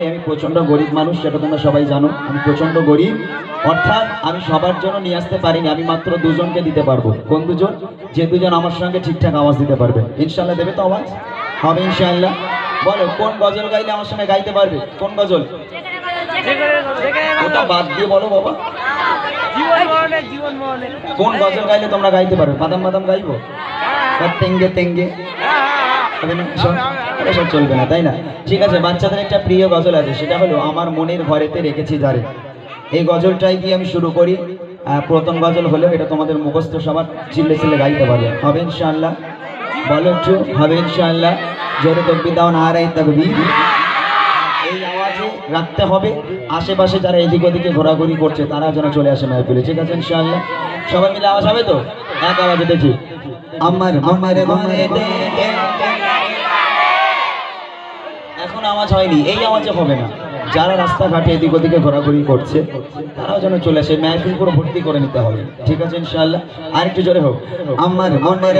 আমি প্রচণ্ড গরিব মানুষ, সেটা তোমরা সবাই জানো। আমি প্রচণ্ড গরিব। অর্থাৎ আমি সবার জন্য নিয়ে আসতে পারিনি, আমি মাত্র দুজনকে দিতে পারব। কোন দুজন? যে দুজন আমার সঙ্গে ঠিকঠাক আওয়াজ দিতে পারবে। ইনশাল্লাহ দেবে তো আওয়াজ? হবে ইনশাল্লাহ বলো, কোন গজল গাইলে আমার সঙ্গে গাইতে পারবে? কোন গজল? ওটা বাদ দিয়ে বলো বাবা। কোন গজল গাইলে তোমরা গাইতে পারবে? বাদাম বাদাম গাইবো? তেঙ্গে তেঙ্গে। এসব চলবে না, তাই না? ঠিক আছে, বাচ্চাদের একটা প্রিয় গজল আছে, সেটা হলো, আমার মনের ঘরেতে রেখেছি যারে এই গজলটাই দিয়ে আমি শুরু করি। প্রথম গজল হলেও এটা তোমাদের মুখস্থ সবার চিল্লে চিল্লে গাইতে পারবে। হবে ইনশাআল্লাহ। বলো একটু, হবে ইনশাআল্লাহ। জোরে তকবি দাও না আর এই তকবি এই আওয়াজে রাখতে হবে। আশেপাশে যারা এদিক ওদিকে ঘোরাঘুরি করছে তারা যেন চলে আসে মাহফিলে ঠিক আছে, ইনশাআল্লাহ। সবাই মিলে আওয়াজ হবে তো? এক আওয়াজে দেখি। আমার আমার ঘরেতে এখন আওয়াজ হয়নি, এই আওয়াজে হবে না। যারা রাস্তাঘাটে এদিক ওদিকে ঘোরাঘুরি করছে, তারাও যেন চলে আসে, মাহফিল পুরো ভর্তি করে নিতে হবে। ঠিক আছে, ইনশাআল্লাহ? আর একটু জোরে হোক। আমার মনের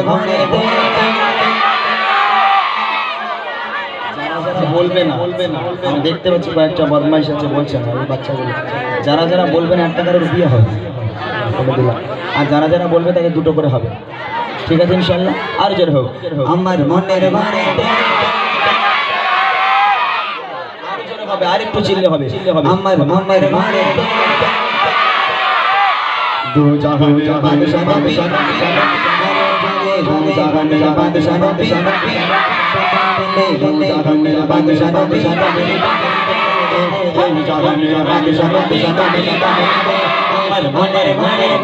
যারা বলবে না দেখতে পাচ্ছি কয়েকটা বদমাইশ আছে, বলছে যারা যারা বলবে না, একটা কারোর বিয়ে হবে আর যারা যারা বলবে তাকে দুটো করে হবে। ঠিক আছে ইনশাল্লাহ আর জোর হোক। আমার মনের ঘরেতে আরও জোরে হবে আর একটু চিল্লে হবে আমার মনের ঘরেতে দু জাহানের বাদশা বাদশা দু জাহানের বাদশা বাদশা দু জাহানের বাদশা বাদশা দু জাহানের বাদশা বাদশা আমার মনের ঘরেতে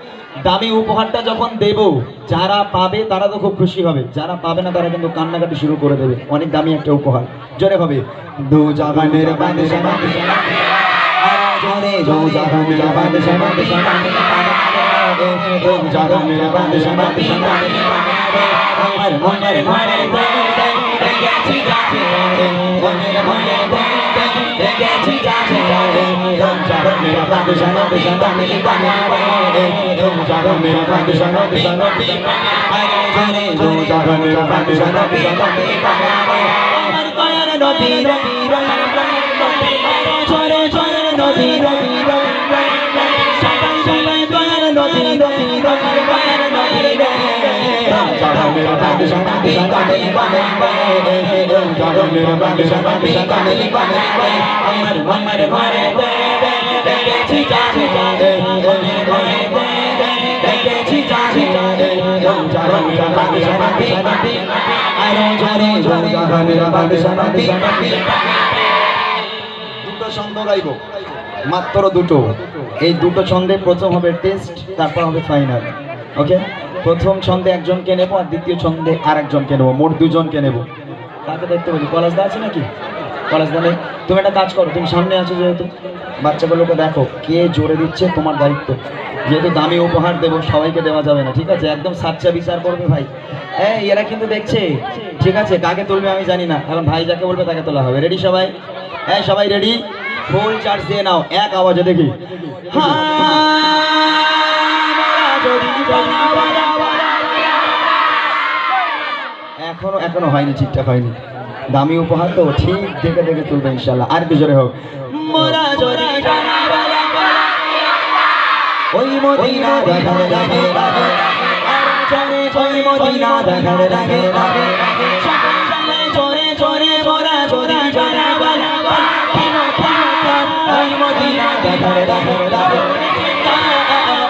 দামি উপহারটা যখন দেব, যারা পাবে তারা তো খুব খুশি হবে। যারা পাবে না তারা কিন্তু কান্নাকাটি শুরু করে দেবে। অনেক দামি একটা উপহার। জোরে হবে মনের ঘরে তুম চারো মেরা বাদশা বাদশা বাদশা তুম চারো মেরা বাদশা বাদশা আরে তুম চারো মেরা বাদশা বাদশা আমার দয়ার নবী চরে চরে নবী সবাই মেরা বাদশা বাদশা মেরা বাদশা বাদশা আমার মনের ঘরে দেখেছি জানে মনের ঘরে দেখেছি জানে চারো মেরা বাদশা বাদশা আরও জোরে জোরে মেরা বাদশা বাদশা দুটো ছন্দ গাইব। মাত্র দুটো। এই দুটো ছন্দে প্রথম হবে টেস্ট, তারপর হবে ফাইনাল। ওকে? প্রথম ছন্দে একজনকে নেব আর দ্বিতীয় ছন্দে আর একজনকে নেব। মোট দুজনকে নেব। তাকে দেখতে বলি? কলেজদা আছে নাকি? কলেজদা নেই। তুমি একটা কাজ করো, তুমি সামনে আছো যেহেতু। বাচ্চাগুলোকে দেখো, কে জোরে দিচ্ছে তোমার দায়িত্ব। যেহেতু দামি উপহার দেবো, সবাইকে দেওয়া যাবে না, ঠিক আছে? একদম সাচ্চা বিচার করবে ভাই। হ্যাঁ এরা কিন্তু দেখছে। ঠিক আছে, কাকে তুলবে আমি জানি না। এখন ভাই যাকে বলবে তাকে তোলা হবে। রেডি সবাই? হ্যাঁ সবাই রেডি ফুল চার্জ দিয়ে নাও। এক আওয়াজে দেখি। এখনও এখনও হয়নি ঠিকঠাক হয়নি। দামি উপহার তো ঠিক দেখে দেখে তুলবে ইনশাল্লাহ আর কি জোরে হোক। ওই মদিনা দেখার লাগে। ওই মদিনা দেখার লাগে। চলে চলে মোরা যদি জানা বলা। ওই মদিনা দেখার লাগে। লাগে।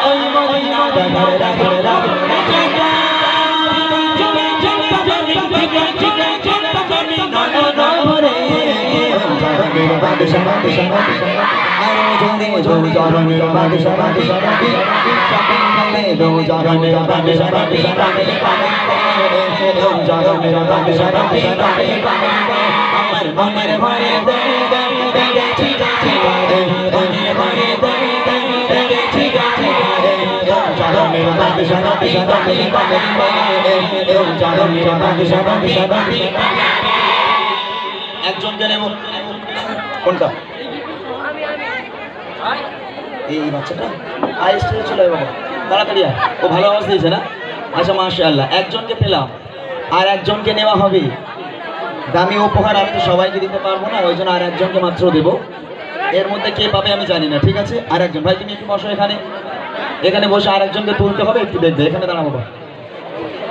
ওই মদিনা দেখার লাগে। একজন জানে কোনটা? এই বাচ্চাটা? আই স্টেজে চলে আয় বাবা। তাড়াতাড়ি আয়। ও ভালো আওয়াজ দিয়েছে না? আচ্ছা মাশাআল্লাহ। একজনকে পেলাম। আর একজনকে নেওয়া হবে। দামি উপহার আমি তো সবাইকে দিতে পারব না ওই জন্য আর একজনকে মাত্র দেব। এর মধ্যে কে পাবে আমি জানি না ঠিক আছে? আর একজন। ভাই তুমি একটু বসো এখানে। এখানে বসে আর একজনকে তুলতে হবে একটু দেখবে। এখানে দাঁড়াবো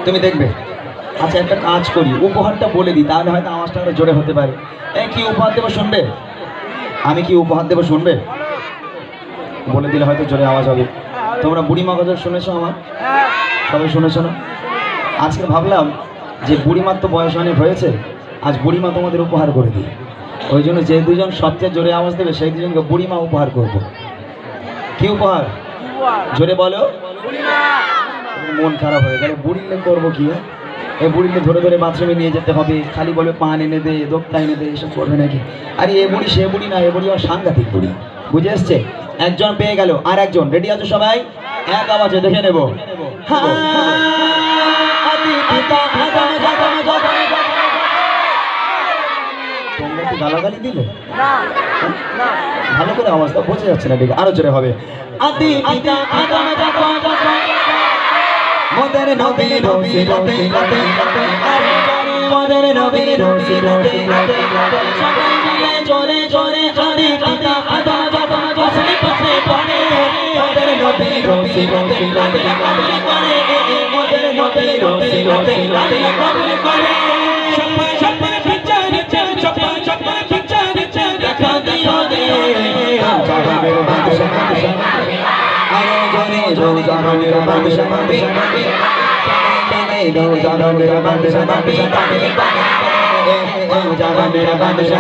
তুমি দেখবে। আচ্ছা একটা কাজ করি। উপহারটা বলে দিই তাহলে হয়তো আওয়াজটা জোরে হতে পারে। এই কি উপহার দেবো শুনবে? আমি কি উপহার দেবো শুনবে? বলে দিলে হয়তো জোরে আওয়াজ হবে। তোমরা বুড়িমা গজল শুনেছো আমার? সবাই শুনেছো না? আজকে ভাবলাম যে বুড়িমার তো বয়স অনেক হয়েছে আজ বুড়িমা তোমাদের উপহার করে দিই। ওই জন্য যে দুজন সবচেয়ে জোরে আওয়াজ দেবে সেই দুজনকে বুড়িমা উপহার করব। কি উপহার? জোরে বলো। মন খারাপ হয়ে গেলে। বুড়িলে করব কি হ্যাঁ? এই বুড়িলে ধরে ধরে বাথরুমে নিয়ে যেতে হবে খালি বলে পান এনে দে দোক্তা এনে দে এসব করবে নাকি আরে এ বুড়ি সে বুড়ি না এ বুড়ি আমার সাংঘাতিক বুড়ি বুঝে এসছে একজন পেয়ে গেল আর একজন রেডি আছো সবাই এক আওয়াজে দেখে নেব হ্যাঁ, গালাগালি দিলে ভালো করে আওয়াজটা বোঝা যাচ্ছে না ঠিক আরও জোরে হবে আদি পিতা আদম মোদের নবী রসি রসি রসি আরে জানি মোদের নবী রসি রসি রসি সবাই মিলে জোরে জোরে আদি পিতা আদা জাদম জসনি পথে পড়ে মোদের নবী রসি রসি রসি কবুল করে মোদের নবী রসি রসি রসি কবুল করে জনে জো